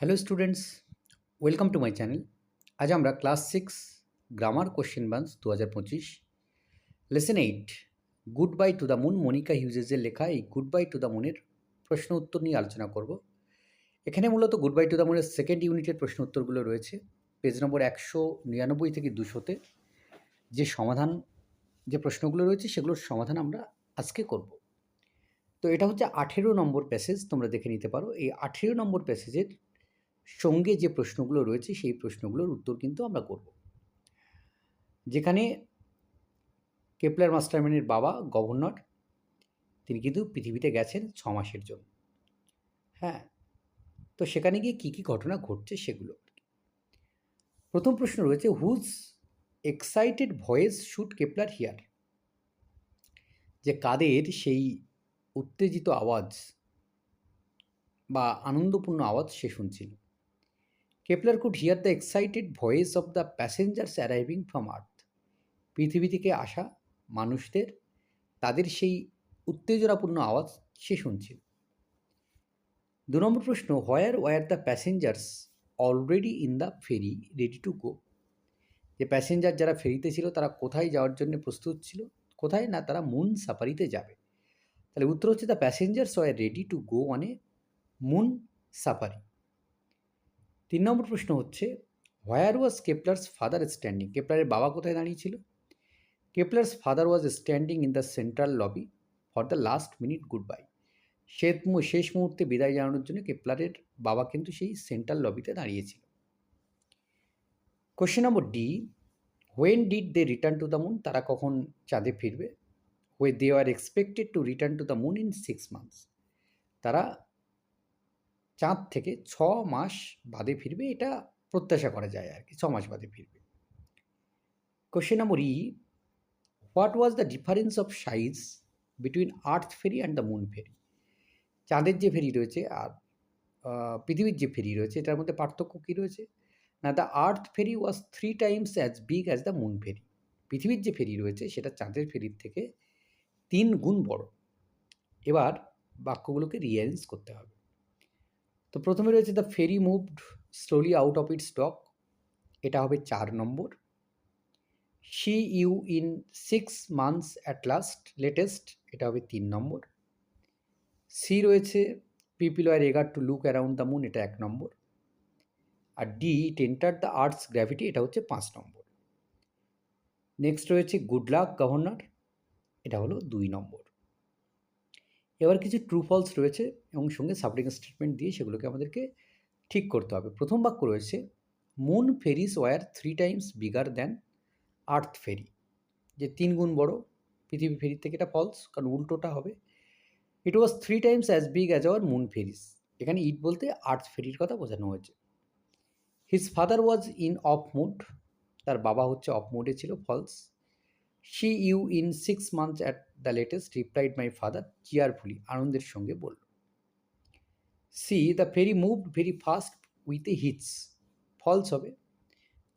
Hello students welcome to my channel আজ আমরা class six grammar question banks দু হাজার পঁচিশ lesson eight good bye to the moon Monica হিউজেসের লেখা, এই গুড বাই টু দ্য মুনের প্রশ্ন উত্তর নিয়ে আলোচনা করব। এখানে মূলত গুড বাই টু দ্য মুনের সেকেন্ড ইউনিটের প্রশ্ন উত্তরগুলো রয়েছে পেজ নম্বর একশো নিরানব্বই থেকে দুশোতে যে সমাধান, যে প্রশ্নগুলো রয়েছে, সেগুলোর সমাধান আমরা আজকে করব। তো এটা হচ্ছে আঠেরো নম্বর প্যাসেজ তোমরা দেখে নিতে পারো। এই আঠেরো নম্বর প্যাসেজের সঙ্গে যে প্রশ্নগুলো রয়েছে, সেই প্রশ্নগুলোর উত্তর কিন্তু আমরা করব। যেখানে কেপলার মাস্টারম্যানের বাবা গভর্নর, তিনি কিন্তু পৃথিবীতে গেছেন ছ মাসের জন্য। হ্যাঁ তো সেখানে গিয়ে কী কী ঘটনা ঘটছে সেগুলো প্রথম প্রশ্ন রয়েছে whose excited voice shoot Kepler hear যে কাদের সেই উত্তেজিত আওয়াজ বা আনন্দপূর্ণ আওয়াজ সে শুনছিল? Kepler could hear the excited voice of the passengers arriving from earth পৃথিবী থেকে আসা মানুষদের, তাদের সেই উত্তেজনাপূর্ণ আওয়াজ সে শুনছিল। দু নম্বর প্রশ্ন where were the passengers already in the ferry ready to go যে প্যাসেঞ্জার যারা ফেরিতে ছিল, তারা কোথায় যাওয়ার জন্য প্রস্তুত ছিল? কোথায় না তারা মুন সাফারিতে যাবে? তাহলে উত্তর হচ্ছে the passengers were ready to go on a moon safari তিন নম্বর প্রশ্ন হচ্ছে where was Kepler's father standing কেপলারের বাবা কোথায় দাঁড়িয়েছিল? Kepler's father was standing in the central lobby for the last minute good bye শেষ মুহূর্তে বিদায় জানানোর জন্য কেপলারের বাবা কিন্তু সেই সেন্ট্রাল লবিতে দাঁড়িয়েছিল। Question number D when did they return to the moon তারা কখন চাঁদে ফিরবে? Way they are expected to return to the moon in six months তারা চাঁদ থেকে ছ মাস বাদে ফিরবে, এটা প্রত্যাশা করা যায় আর কি, ছ মাস বাদে ফিরবে। Question number E what was the difference of size between earth ferry and the moon ferry চাঁদের যে ফেরি রয়েছে আর পৃথিবীর যে ফেরি রয়েছে, এটার মধ্যে পার্থক্য কী রয়েছে? না the earth ferry was three times as big as the moon ferry পৃথিবীর যে ফেরি রয়েছে, সেটা চাঁদের ফেরির থেকে তিন গুণ বড়। এবার বাক্যগুলোকে রিয়ারেঞ্জ করতে হবে। তো প্রথমে রয়েছে the ferry moved slowly out of it stock এটা হবে চার নম্বর। See you in six months at last latest এটা হবে তিন নম্বর। সি রয়েছে people are eager to look around the moon এটা এক নম্বর। আর D it enter the earth's gravity এটা হচ্ছে পাঁচ নম্বর। নেক্সট রয়েছে গুড লাক গভর্নর এটা হলো দুই নম্বর। এবার কিছু ট্রু ফলস রয়েছে এবং সঙ্গে সাবলিং স্টেটমেন্ট দিয়ে সেগুলোকে আমাদেরকে ঠিক করতে হবে। প্রথম বাক্য রয়েছে moon ferries were three times bigger than earth ferry যে তিন গুণ বড়, পৃথিবী ফেরি থেকে এটা ফলস কারণ উল্টোটা হবে। It was three times as big as our moon ferries এখানে ইট বলতে আর্থ ফেরির কথা বোঝানো হয়েছে। His father was in off mood তার বাবা হচ্ছে অফ মুডে ছিল false see you in six months at the latest replied my father cheerfully আনন্দের সঙ্গে বলল। C the ferry moved very fast with a hits false হবে।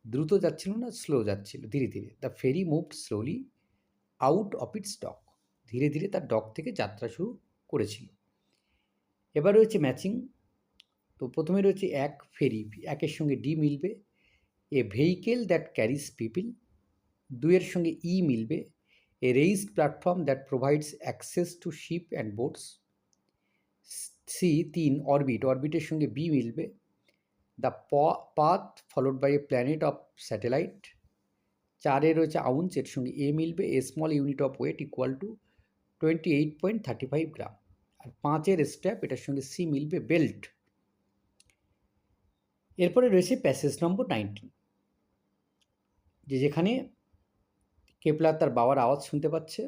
দ্রুত যাচ্ছিল না স্লো যাচ্ছিল। ধীরে ধীরে। The ferry moved slowly out of its dock ধীরে ধীরে তার ডক থেকে যাত্রা শুরু করেছিল। এবার রয়েছে ম্যাচিং তো প্রথমে রয়েছে এক ফেরি একের সঙ্গে ডি মিলবে। A vehicle that carries people দুইয়ের সঙ্গে ই মিলবে। A raised platform that provides access to ship and boats C তিন অরবিট অরবিটের সঙ্গে বি মিলবে। The path followed by a planet of satellite চারে রয়েছে আউন্স, এর সঙ্গে এ মিলবে a small unit of weight equal to twenty eight point thirty five gram আর পাঁচের স্ট্যাপ এটার সঙ্গে সি মিলবে বেল্ট এরপরে রয়েছে প্যাসেজ নম্বর নাইনটিন যে যেখানে কেপলার তার বাবার আওয়াজ শুনতে পাচ্ছে।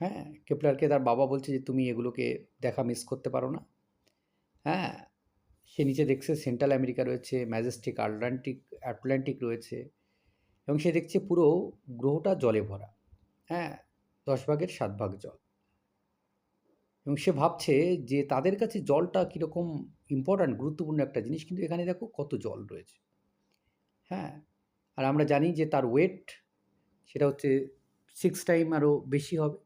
হ্যাঁ কেপলারকে তার বাবা বলছে যে, তুমি এগুলোকে দেখা মিস করতে পারো না। হ্যাঁ সে নিচে দেখছে সেন্ট্রাল আমেরিকা রয়েছে ম্যাজেস্টিক আটলান্টিক আটলান্টিক রয়েছে এবং সে দেখছে পুরো গ্রহটা জলে ভরা। হ্যাঁ দশ ভাগের সাত ভাগ জল। এবং সে ভাবছে যে, তাদের কাছে জলটা কীরকম ইম্পর্ট্যান্ট গুরুত্বপূর্ণ একটা জিনিস, কিন্তু এখানে দেখো কত জল রয়েছে। হ্যাঁ আর আমরা জানি যে, তার ওয়েট সেটা হচ্ছে সিক্স টাইম আরও বেশি হবে।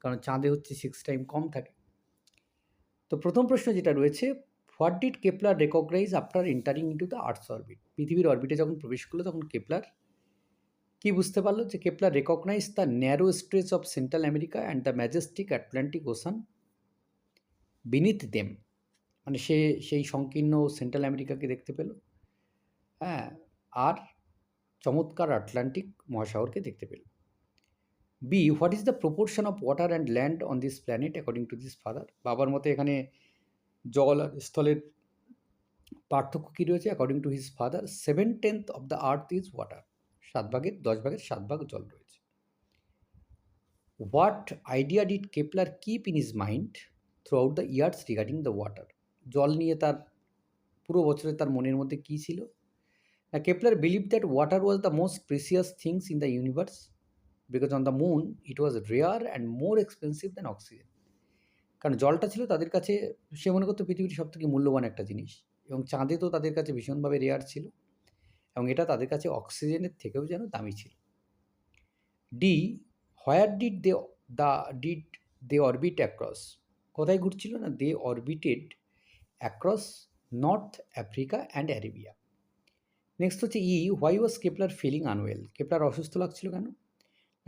কারণ চাঁদে হচ্ছে সিক্স টাইম কম থাকে। তো প্রথম প্রশ্ন যেটা রয়েছে what did Kepler recognize after entering into the earth's orbit পৃথিবীর অরবিটে যখন প্রবেশ করল, তখন কেপলার কি বুঝতে পারল? যে Kepler recognize the narrow stretch of central America and the majestic Atlantic ocean beneath them মানে সে, সেই সংকীর্ণ সেন্ট্রাল আমেরিকাকে দেখতে পেল। হ্যাঁ আর চমৎকার আটলান্টিক মহাসাগরকে দেখতে পেল। B what is the proportion of water and land on this planet according to this father বাবার মতে এখানে জল আর স্থলের পার্থক্য কী রয়েছে according to his father seven tenth of the earth is water সাত ভাগের, দশ ভাগের, সাত ভাগ জল রয়েছে। What idea did Kepler keep in his mind throughout the years regarding the water জল নিয়ে তার পুরো বছরে তার মনের মধ্যে কী ছিল? না Kepler believe that water was the most precious things in the universe because on the moon it was rare and more expensive than oxygen কারণ জলটা ছিল তাদের কাছে, সে মনে করতো পৃথিবীর সব থেকে মূল্যবান একটা জিনিস এবং চাঁদে তো তাদের কাছে ভীষণভাবে রেয়ার ছিল এবং এটা তাদের কাছে অক্সিজেনের থেকেও যেন দামি ছিল। D where did they the did they orbit across কোথায় ঘুরছিল না? They orbited across North Africa and Arabia next হচ্ছে E why was Kepler feeling unwell Kepler অসুস্থ লাগছিল কেন?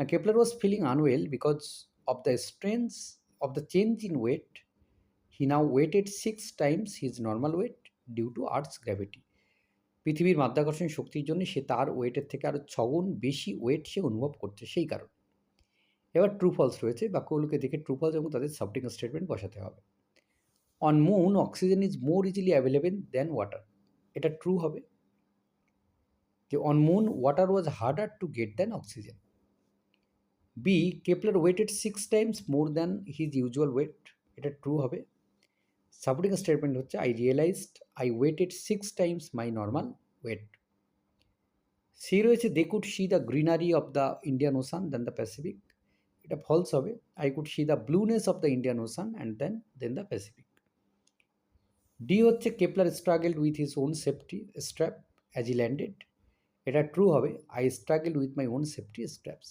না Kepler was feeling unwell because of the strength of the change in weight he now weighted six times his normal weight due to earth's gravity পৃথিবীর মাধ্যাকর্ষণ শক্তির জন্য সে তার ওয়েটের থেকে আরও ছগুণ বেশি ওয়েট সে অনুভব করছে সেই কারণ। এবার ট্রু ফলস রয়েছে, বাক্যগুলোকে দেখে ট্রু ফলস এবং তাদের সাবটিং স্টেটমেন্ট বসাতে হবে। On moon oxygen is more easily available than water এটা ট্রু হবে। যে on moon water was harder to get than oxygen B Kepler weighted six times more than his usual weight এটা true হবে। Supporting statement হচ্ছে I realized I weighted six times my normal weight C রয়েছে they could see the greenery of the Indian Ocean than the Pacific এটা false হবে। I could see the blueness of the Indian Ocean and then then the Pacific D হচ্ছে Kepler struggled with his own safety strap as he landed এটা true হবে। I struggle with my own safety straps